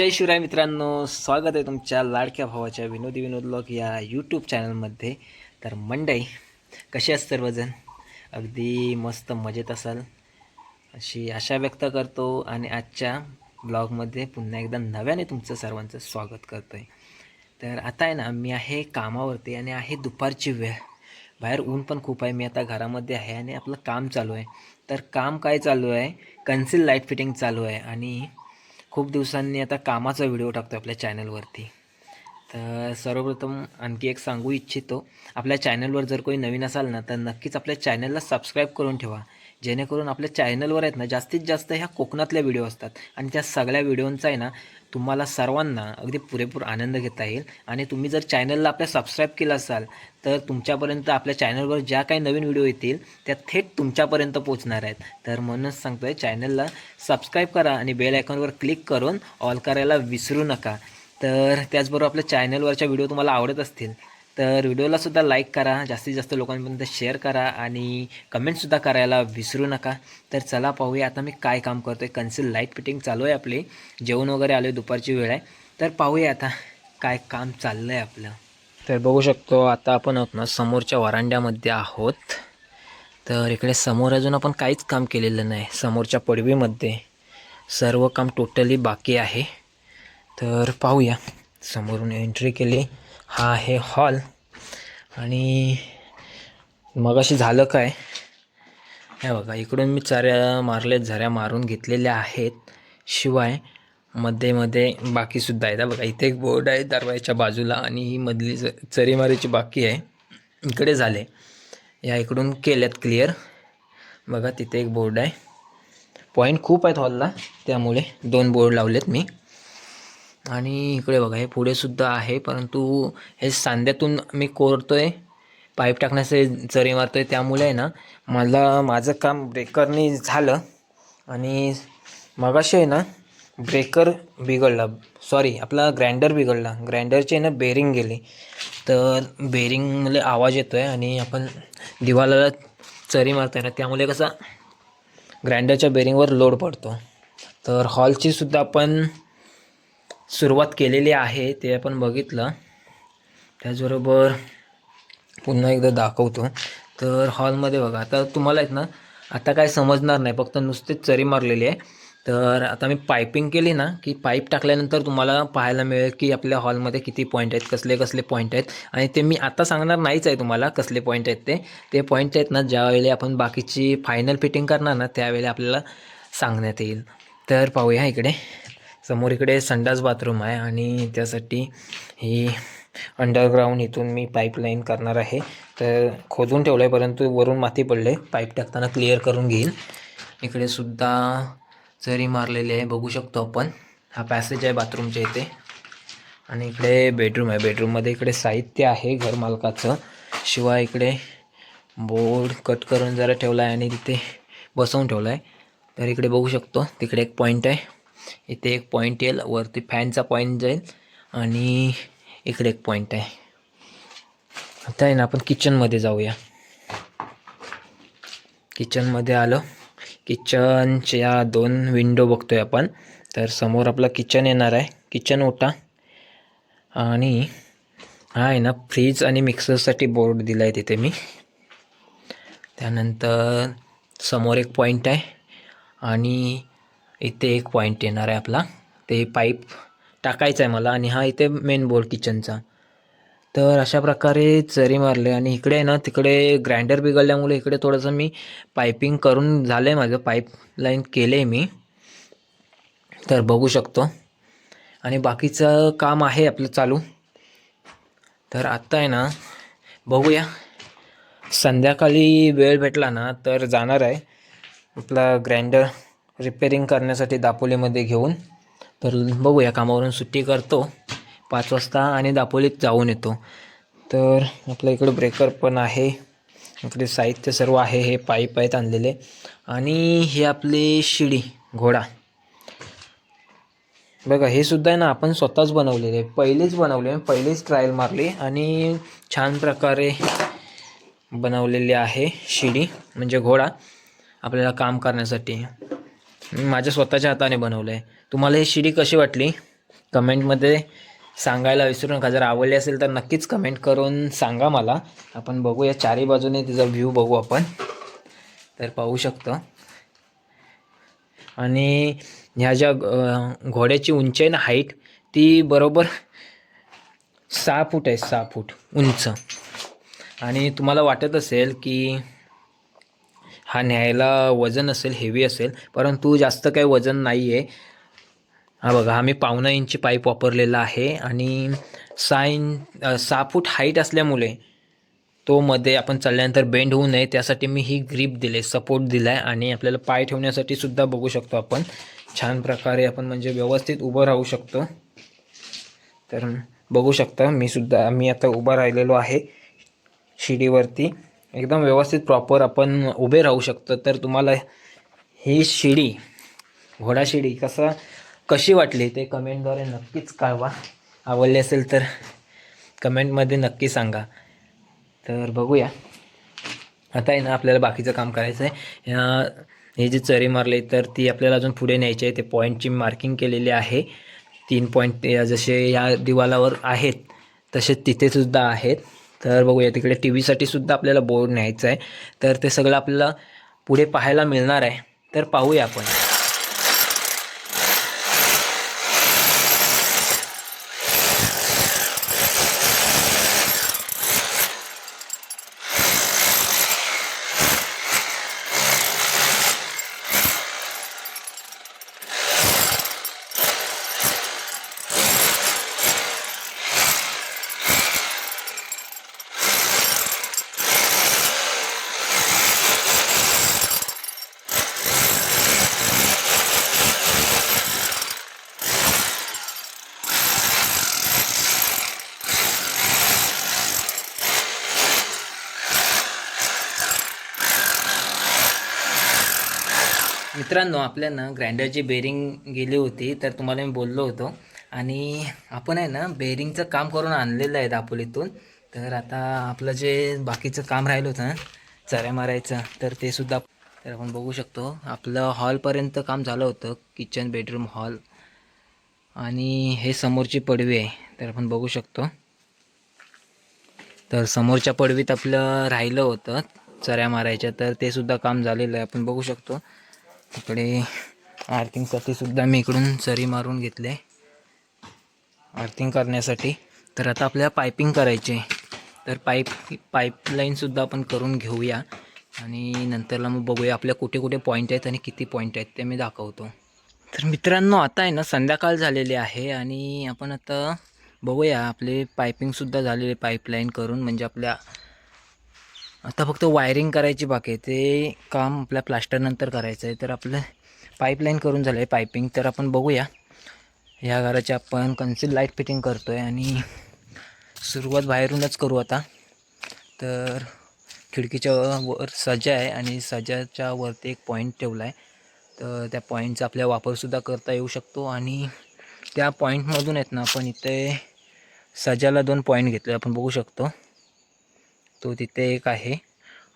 जय शिवराय मित्रांनो स्वागत आहे तुमच्या लाडक्या भावाच्या विनोदी विनोद लोक या यूट्यूब चॅनलमध्ये तर मंडई कशी आहात सर्वजण? अगदी मस्त मजेत असाल. अशी आशा व्यक्त करतो आणि आजच्या ब्लॉगमध्ये पुन्हा एकदा नव्याने तुमचं सर्वांचं स्वागत करतो आहे तर आता आहे ना मी आहे कामावरती आणि आहे दुपारची वेळ. बाहेर ऊन पण खूप आहे मी आता घरामध्ये आहे आणि आपलं काम चालू आहे. तर काम काय चालू आहे? कन्सिल लाइट फिटिंग चालू आहे आणि खूप दिवसांनी आता कामाचा व्हिडिओ टाकतो आपल्या चॅनलवरती. तर सर्वप्रथम आणखी एक सांगू इच्छितो आपल्या चॅनलवर जर कोणी नवीन असाल ना तर नक्कीच आपल्या चॅनलला सबस्क्राईब करून ठेवा. जेणेकरून आपल्या चॅनलवर आहेत ना जास्तीत जास्त ह्या कोकणातल्या व्हिडिओ असतात. आणि त्या सगळ्या व्हिडिओंचा आहे ना तुम्हाला सर्वांना अगदी पुरेपूर आनंद घेता येईल. आणि तुम्ही जर चॅनलला आपल्या सबस्क्राईब केलं असाल तर तुमच्यापर्यंत आपल्या चॅनलवर ज्या काही नवीन व्हिडिओ येतील त्या थेट तुमच्यापर्यंत पोहोचणार आहेत. तर म्हणूनच सांगतो आहे चॅनलला सबस्क्राईब करा आणि बेल आयकॉनवर क्लिक करून ऑल करायला विसरू नका. तर त्याचबरोबर आपल्या चॅनलवरच्या व्हिडिओ तुम्हाला आवडत असतील तर व्हिडिओलासुद्धा लाईक करा जास्तीत जास्त लोकांपर्यंत शेअर करा आणि कमेंटसुद्धा करायला विसरू नका. तर चला पाहूया आता मी काय काम करतो आहे कन्सिल लाइट फिटिंग चालू आहे आपली. जेवण वगैरे आलो आहे दुपारची वेळ आहे. तर पाहूया आता काय काम चाललं आहे आपलं. तर बघू शकतो आता आपण आहोत ना समोरच्या वरांड्यामध्ये आहोत. तर इकडे समोर अजून आपण काहीच काम केलेलं नाही. समोरच्या पडवीमध्ये सर्व काम टोटली बाकी आहे. तर पाहूया. समोरून एंट्री केली. हा आहे हॉल. आणि मगाशी झालं काय? हे बघा इकडून मी चाऱ्या मारले झऱ्या मारून घेतलेल्या आहेत. शिवायमध्ये मध्ये बाकीसुद्धा आहेत. बघा इथे एक बोर्ड आहे दरवाजाच्या बाजूला आणि ही मधली च चरीमारीची बाकी आहे. इकडे झाले. या इकडून केल्यात क्लिअर बघा तिथे एक बोर्ड आहे. पॉईंट खूप आहेत हॉलला त्यामुळे दोन बोर्ड लावलेत मी. आणि इकडे बघा हे पुढे सुद्धा आहे परंतु हे सांध्यातून मी कोरतोय पाईप टाकण्याचे चरी मारतोय त्यामुळे आहे ना मला माझं काम ब्रेकरनी झालं आणि मगाशी आहे ना ब्रेकर बिघडला. सॉरी आपला ग्राइंडर बिघडला. ग्राइंडरची आहे ना बेरिंग गेली. तर बेरिंगला आवाज येतो आहे आणि आपण दिवालाला चरी मारतोय ना त्यामुळे कसा ग्राइंडरच्या बेरिंगवर लोड पडतो. तर हॉलची सुद्धा आपण सुरुवात केलेली आहे ते आपण बघितलं. त्याचबरोबर पुन्हा एकदा दाखवतो. तर हॉलमध्ये बघा आता तुम्हाला आहेत ना आता काय समजणार नाही फक्त नुसतेच चरी मारलेली आहे. तर आता मी पायपिंग केली ना की पाईप टाकल्यानंतर तुम्हाला पाहायला मिळेल की आपल्या हॉलमध्ये किती पॉईंट आहेत कसले कसले पॉईंट आहेत. आणि ते मी आता सांगणार नाहीच आहे तुम्हाला कसले पॉईंट आहेत ते. ते पॉईंट आहेत ना ज्यावेळी आपण बाकीची फायनल फिटिंग करणार ना त्यावेळी आपल्याला सांगण्यात येईल. तर पाहूया इकडे. समोर इकडे संडास बाथरूम आहे आणि त्यासाठी ही अंडरग्राऊंड इथून मी पाईपलाईन करणार आहे. तर खोदून ठेवलं आहे परंतु वरून माती पडले पाईप टाकताना क्लिअर करून घेईल. इकडे सुद्धा जरी मारलेली आहे बघू शकतो आपण. हा पॅसेज आहे बाथरूमच्या इथे. आणि इकडे बेडरूम आहे. बेडरूममध्ये इकडे साहित्य आहे घरमालकाचं शिवाय इकडे बोर्ड कट करून जरा ठेवला आहे आणि तिथे बसवून ठेवला आहे तर इकडे बघू शकतो. तिकडे एक पॉईंट आहे. इथे एक पॉईंट येईल वरती फॅनचा पॉईंट जाईल आणि इकडे एक पॉईंट आहे. आता आहे ना आपण किचनमध्ये जाऊया. किचनमध्ये आलो. किचनच्या दोन विंडो बघतोय आपण. तर समोर आपलं किचन येणार आहे. किचन ओटा आणि हा आहे ना फ्रीज आणि मिक्सरसाठी बोर्ड दिला आहे तिथे मी. त्यानंतर समोर एक पॉईंट आहे. आणि इथे एक पॉईंट येणार आहे आपला. ते पाईप टाकायचा आहे मला आणि हा इथे मेन बोर्ड किचनचा तर अशा प्रकारे चरी मारले आणि इकडे आहे ना तिकडे ग्राइंडर बिघडल्यामुळे इकडे थोडंसं मी पायपिंग करून झालं आहे माझं पाईपलाईन केलं आहे मी. तर बघू शकतो. आणि बाकीचं काम आहे आपलं चालू. तर आत्ता आहे ना बघूया. संध्याकाळी वेळ भेटला ना तर जाणार आहे. आपला ग्राइंडर रिपेरिंग करण्यासाठी दापोलीमध्ये घेऊन. तर बघूया कामावरून सुट्टी करतो. पाच वाजता आणि दापोलीत जाऊन येतो. तर आपल्या इकडे ब्रेकर पण आहे. इकडे साहित्य सर्व आहे हे पाईप आहेत आणलेले. आणि हे आपली शिडी घोडा. बघा हे सुद्धा आहे ना आपण स्वतःच बनवलेले. पहिलेच बनवले पहिलेच ट्रायल मारली आणि छान प्रकारे बनवलेली आहे शिडी म्हणजे घोडा आपल्याला काम करण्यासाठी. मी माझ्या स्वतःच्या हाताने बनवलं आहे तुम्हाला ही शिडी कशी वाटली? कमेंटमध्ये सांगायला विसरू नका. जर आवडली असेल तर नक्कीच कमेंट करून सांगा मला. आपण बघूया चारी बाजूने तिचा व्ह्यू बघू आपण. तर पाहू शकतो. आणि ह्या ज्या घोड्याची उंची आहे ना हाईट ती बरोबर सहा फूट आहे सहा फूट उंच. आणि तुम्हाला वाटत असेल की हा न्यायला वजन असेल हेवी असेल परंतु जास्त काही वजन नाही आहे हा बघा आम्ही पावणा इंची पाईप वापरलेला आहे आणि सहा इंच सहा फूट हाईट असल्यामुळे तो मध्ये आपण चालल्यानंतर बेंड होऊ नये. त्यासाठी मी ही ग्रीप दिले सपोर्ट दिला आहे आणि आपल्याला पाय ठेवण्यासाठी सुद्धा बघू शकतो आपण. छान प्रकारे आपण म्हणजे व्यवस्थित उभं राहू शकतो. तर बघू शकता मी सुद्धा मी आता उभा राहिलेलो आहे शिडीवरती. एकदम व्यवस्थित प्रॉपर आपण उभे राहू शकतो. तर तुम्हाला ही शिडी घोडा शिडी कसं कशी वाटली ते कमेंटद्वारे नक्कीच कळवा. आवडली असेल तर कमेंटमध्ये नक्की सांगा. तर बघूया. आता आहे ना आपल्याला बाकीचं काम करायचं आहे हे जी चरी मारली तर ती आपल्याला अजून पुढे न्यायची आहे. ते पॉईंटची मार्किंग केलेली आहे. तीन पॉईंट जसे या दिवालावर आहेत तसे तिथेसुद्धा आहेत. तर बघूया तिकडे टी व्हीसाठी सुद्धा आपल्याला बोर्ड न्यायचं आहे तर ते सगळं आपल्याला पुढे पाहायला मिळणार आहे. तर पाहूया आपण. मित्रांनो आपल्या ना ग्राइंडरची बेरिंग गेली होती तर तुम्हाला मी बोललो होतो. आणि आपण आहे ना बेरिंगचं काम करून आणलेलं आहे दापोलीतून. तर आता आपलं जे बाकीचं काम राहिलं होतं ना चऱ्या मारायचं तर ते सुद्धा तर आपण बघू शकतो. आपलं हॉलपर्यंत काम झालं होतं किचन बेडरूम हॉल आणि हे समोरची पडवी आहे तर आपण बघू शकतो. तर समोरच्या पडवीत आपलं राहिलं होतं चऱ्या मारायच्या तर ते सुद्धा काम झालेलं आहे आपण बघू शकतो. इकडे आर्थिंगसाठी सुद्धा मी इकडून चरी मारून घेतले. आर्थिंग करण्यासाठी. तर आता आपल्याला पायपिंग करायची आहे. तर पाईप पाईपलाईनसुद्धा आपण करून घेऊया. आणि नंतरला मग बघूया आपल्या कुठे कुठे पॉईंट आहेत आणि किती पॉईंट आहेत ते मी दाखवतो. तर मित्रांनो आता आहे ना संध्याकाळ झालेली आहे आणि आपण आता बघूया आपले पायपिंगसुद्धा झालेले पाईपलाईन करून. म्हणजे आपल्या आता फक्त वायरिंग करायची बाकी आहे. ते काम आपल्या प्लास्टरनंतर करायचं आहे. तर आपलं पाईपलाईन करून झालं आहे पायपिंग तर आपण बघूया. ह्या घराची आपण कन्सिल लाइट फिटिंग करतो आहे आणि सुरुवात बाहेरूनच करू आता. तर खिडकीच्या वर सजा आहे आणि सजाच्या वरती एक पॉईंट ठेवला आहे तर त्या पॉईंटचा आपल्या वापरसुद्धा करता येऊ शकतो आणि त्या पॉईंटमधून आहेत ना आपण इथे सजाला दोन पॉईंट घेतले. आपण बघू शकतो. तो तिथे एक आहे.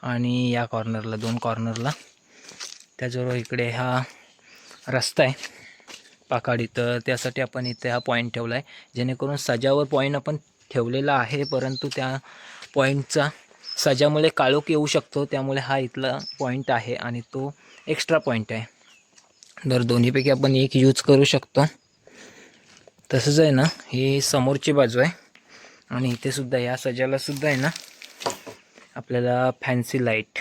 आणि या कॉर्नरला दोन कॉर्नरला त्याचबरोबर इकडे हा रस्ता आहे. पाकाडी. तर त्यासाठी आपण इथे हा पॉईंट ठेवला आहे जेणेकरून सजावर पॉईंट आपण ठेवलेला आहे परंतु त्या पॉईंटचा सजामुळे काळोख येऊ शकतो. त्यामुळे हा इथला पॉईंट आहे आणि तो एक्स्ट्रा पॉईंट आहे. तर दोन्हीपैकी आपण एक यूज करू शकतो. तसंच आहे ना ही समोरची बाजू आहे. आणि इथेसुद्धा या सजाला सुद्धा आहे ना आपल्याला फॅन्सी लाइट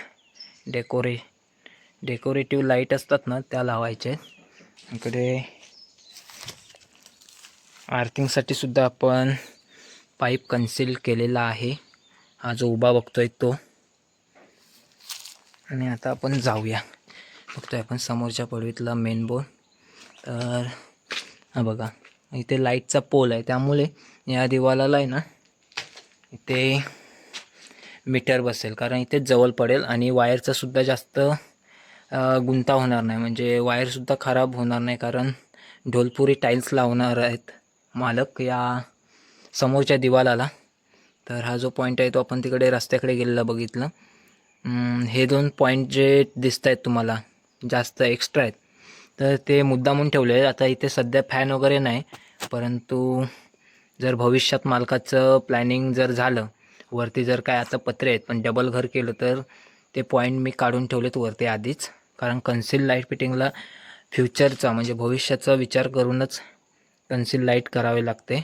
डेकोरे डेकोरेटिव्ह लाइट असतात ना त्या लावायच्या आहेत इकडे आर्थिंगसाठी सुद्धा आपण पाईप कन्सील केलेला आहे. हा जो उभा बघतोय तो. आणि आता आपण जाऊया. बघतोय आपण समोरच्या पडवीतला मेन बोर्ड तर हा बघा. इथे लाईटचा पोल आहे. त्यामुळे या दिवालाला आहे ना इथे मीटर बसेल. कारण इथे जवळ पडेल आणि वायरचासुद्धा जास्त गुंता होणार नाही. म्हणजे वायरसुद्धा खराब होणार नाही कारण ढोलपुरी टाईल्स लावणार आहेत मालक या समोरच्या दिवालाला. तर हा जो पॉईंट आहे तो आपण तिकडे रस्त्याकडे गेलेला बघितलं. हे दोन पॉईंट जे दिसत आहेत तुम्हाला जास्त एक्स्ट्रा आहेत. तर ते मुद्दामून ठेवले आहेत. आता इथे सध्या फॅन वगैरे नाही परंतु जर भविष्यात मालकाचं प्लॅनिंग जर झालं वरती जर काय आता पत्रे आहेत पण डबल घर केलं तर ते पॉईंट मी काढून ठेवलेत वरती आधीच. कारण कन्सिल लाइट फिटिंगला फ्युचरचा म्हणजे भविष्याचा विचार करूनच कन्सिल लाइट करावे लागते.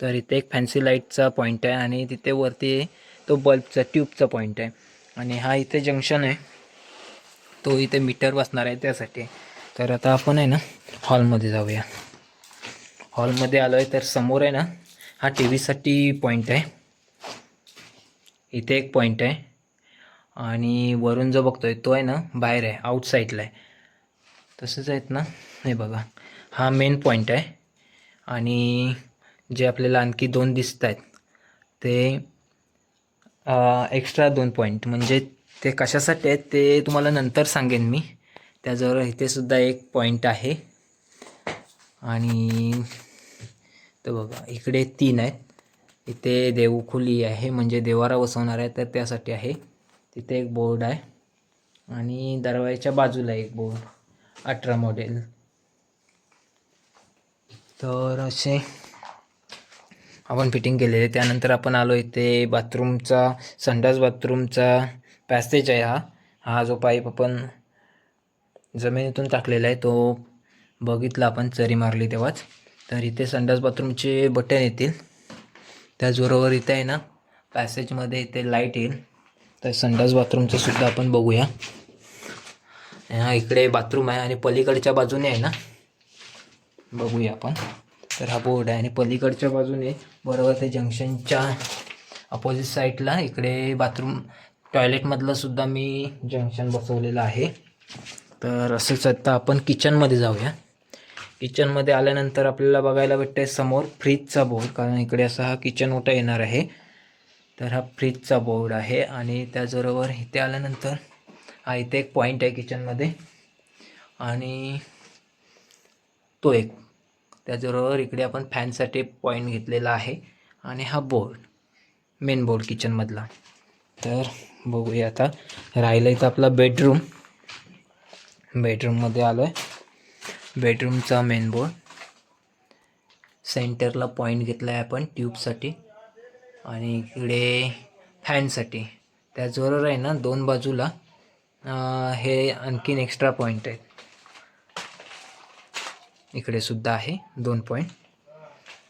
तर इथे एक फॅन्सी लाईटचा पॉईंट आहे आणि तिथे वरती तो बल्बचा ट्यूबचा पॉईंट आहे. आणि हा इथे जंक्शन आहे. तो इथे मीटर बसणार आहे त्यासाठी. तर आता आपण आहे ना हॉलमध्ये जाऊया. हॉलमध्ये आलो आहे तर समोर आहे ना हा टी व्हीसाठी पॉईंट आहे. इथे एक पॉईंट आहे. आणि वरून जो बघतोय तो आहे ना बाहेर आहे आउटसाईडला आहे. तसंच आहेत ना? हे बघा. हा मेन पॉईंट आहे. आणि जे आपल्याला आणखी दोन दिसत आहेत ते एक्स्ट्रा दोन पॉईंट म्हणजे ते कशासाठी आहेत ते तुम्हाला नंतर सांगेन मी. त्याजवळ इथे सुद्धा एक पॉईंट आहे. आणि तर बघा इकडे तीन आहेत. इथे देवखुली आहे म्हणजे देवारा बसवणार आहे तर त्यासाठी आहे. तिथे एक बोर्ड आहे. आणि दरवाजाच्या बाजूला एक बोर्ड अठरा मॉडेल तर असे आपण फिटिंग केलेले त्यानंतर आपण आलो इथे बाथरूमचा संडास बाथरूमचा पॅसेज आहे हा. हा जो पाईप आपण जमिनीतून टाकलेला आहे तो बघितला आपण चरी मारली तेव्हाच. तर इथे संडास बाथरूमचे बटन येतील. त्याचबरोबर इथे आहे ना पॅसेजमध्ये इथे लाइट येईल. तर संडास बाथरूमचं सुद्धा आपण बघूया. हा इकडे बाथरूम आहे आणि पलीकडच्या बाजूने आहे ना बघूया आपण. तर हा बोर्ड आहे आणि पलीकडच्या बाजूने बरोबर ते जंक्शनच्या अपोजिट साईडला इकडे बाथरूम टॉयलेटमधलं सुद्धा मी जंक्शन बसवलेलं आहे. तर असंच आता आपण किचनमध्ये जाऊया. किचनमध्ये आल्यानंतर आपल्याला बघायला भेटते समोर फ्रीजचा बोर्ड कारण इकडे असा हा किचन ओटा येणार आहे. तर हा फ्रीजचा बोर्ड आहे आणि त्याचबरोबर इथे आल्यानंतर हा इथे एक पॉईंट आहे किचनमध्ये आणि तो एक. त्याचबरोबर इकडे आपण फॅनसाठी पॉईंट घेतलेला आहे आणि हा बोर्ड मेन बोर्ड किचनमधला तर बघूया आता. राहिलं इथं आपला बेडरूम बेडरूममध्ये आलो आहे बेडरूमचा मेन बोर्ड सेंटरला पॉईंट घेतला आहे आपण ट्यूबसाठी आणि इकडे फॅनसाठी त्याचबरोबर आहे ना दोन बाजूला हे आणखीन एक्स्ट्रा पॉईंट आहेत. इकडे सुद्धा आहे दोन पॉईंट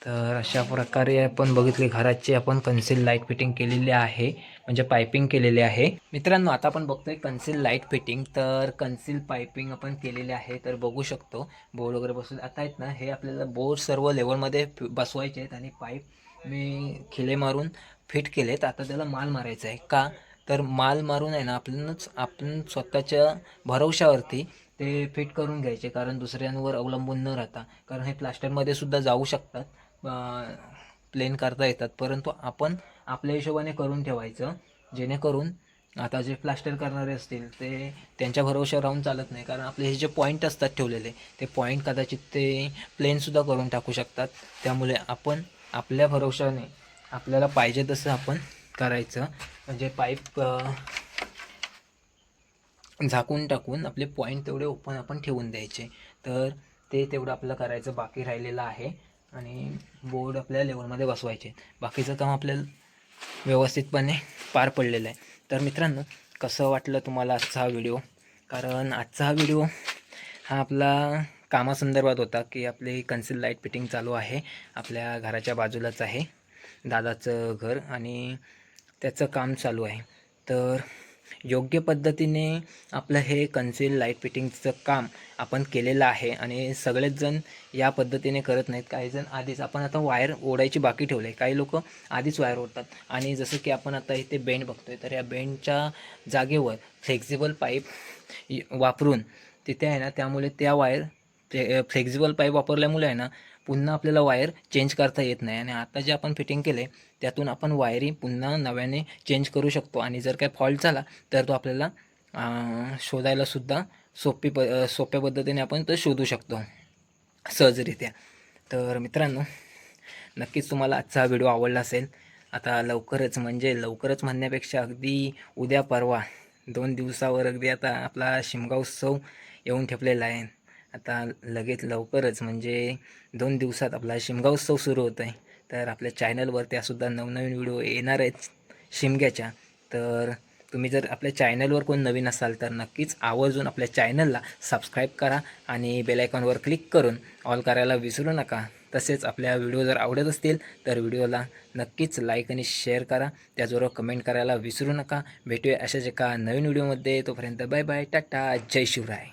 तर अशा प्रकारे आपण बघितले घराची आपण कन्सील लाइट फिटिंग केलेली आहे म्हणजे पायपिंग केलेली आहे. मित्रांनो आता आपण बघतोय कन्सील लाइट फिटिंग तर कन्सिल पायपिंग आपण केलेले आहे तर बघू शकतो. बोर्ड वगैरे बसून आता आहेत ना हे आपल्याला बोर्ड सर्व लेवलमध्ये बसवायचे आहेत आणि पाईप मी खिले मारून फिट केलेत. आता त्याला माल मारायचा आहे. का? तर माल मारून आहे ना आपणच आपण स्वतःच्या भरवशावरती ते फिट करून घ्यायचे कारण दुसऱ्यांवर अवलंबून न राहता. कारण हे प्लास्टरमध्ये सुद्धा जाऊ शकतात. प्लेन करता येतात. परंतु आपण आपल्या हिशोबाने करून ठेवायचं. जेणेकरून आता जे प्लास्टर करणारे असतील ते त्यांच्या भरोशावर राहून चालत नाही. कारण आपले हे जे पॉईंट असतात ठेवलेले ते पॉईंट कदाचित ते प्लेनसुद्धा करून टाकू शकतात. त्यामुळे आपण आपल्या भरोशाने आपल्याला पाहिजे तसं आपण करायचं. म्हणजे पाईप झाकून टाकून आपले पॉईंट तेवढे ओपन आपण ठेवून द्यायचे. तर ते तेवढं आपलं करायचं बाकी राहिलेलं आहे. आणि बोर्ड आपल्या लेवलमध्ये बसवायचे. बाकीचं काम आपल्याला व्यवस्थितपणे पार पडलेलं आहे. तर मित्रांनो कसं वाटलं तुम्हाला आजचा हा व्हिडिओ कारण आजचा हा व्हिडिओ हा आपला कामासंदर्भात होता की आपली कन्सिल लाइट फिटिंग चालू आहे. आपल्या घराच्या बाजूलाच आहे. दादाचं घर आणि त्याचं काम चालू आहे. तर योग्य पद्धतीने आपलं हे कन्सील लाइट फिटिंगचं काम आपण केलेलं आहे आणि सगळेच जण या पद्धतीने करत नाहीत. काही जण आधीच आपण आता वायर ओढायची बाकी ठेवले काही लोक आधीच वायर ओढतात. आणि जसं की आपण आता इथे बेंड बघतोय तर या बेंडच्या जागेवर फ्लेक्झिबल पाईप वापरून तिथे आहे ना त्यामुळे त्या वायर फ्ले फ्लेक्झिबल पाईप वापरल्यामुळे आहे ना पुन्हा आपल्याला वायर चेंज करता येत नाही. आणि आता जे आपण फिटिंग केले त्यातून आपण वायरिंग पुन्हा नव्याने चेंज करू शकतो. आणि जर काही फॉल्ट झाला तर तो आपल्याला शोधायलासुद्धा सोपी प सोप्या पद्धतीने आपण तो शोधू शकतो. सहजरित्या. तर मित्रांनो नक्कीच तुम्हाला आजचा हा व्हिडिओ आवडला असेल. आता लवकरच म्हणजे लवकरच म्हणण्यापेक्षा अगदी उद्या परवा दोन दिवसावर अगदी आता आपला शिमगा उत्सव येऊन ठेपलेला आहे. आता लगेच लवकरच म्हणजे दोन दिवसात आपला शिमगा उत्सव सुरू होतो आहे तर आपल्या चॅनलवर त्यासुद्धा नवनवीन व्हिडिओ येणार आहेत शिमग्याच्या. तर तुम्ही जर आपल्या चॅनलवर कोण नवीन असाल तर नक्कीच आवर्जून आपल्या चॅनलला सबस्क्राईब करा आणि बेलायकॉनवर क्लिक करून ऑल करायला विसरू नका. तसेच आपल्या व्हिडिओ जर आवडत असतील तर व्हिडिओला नक्कीच लाईक आणि शेअर करा. त्याचबरोबर कमेंट करायला विसरू नका. भेटूया अशाच एका नवीन व्हिडिओमध्ये. तोपर्यंत बाय बाय. टाटा. जय शिवराय.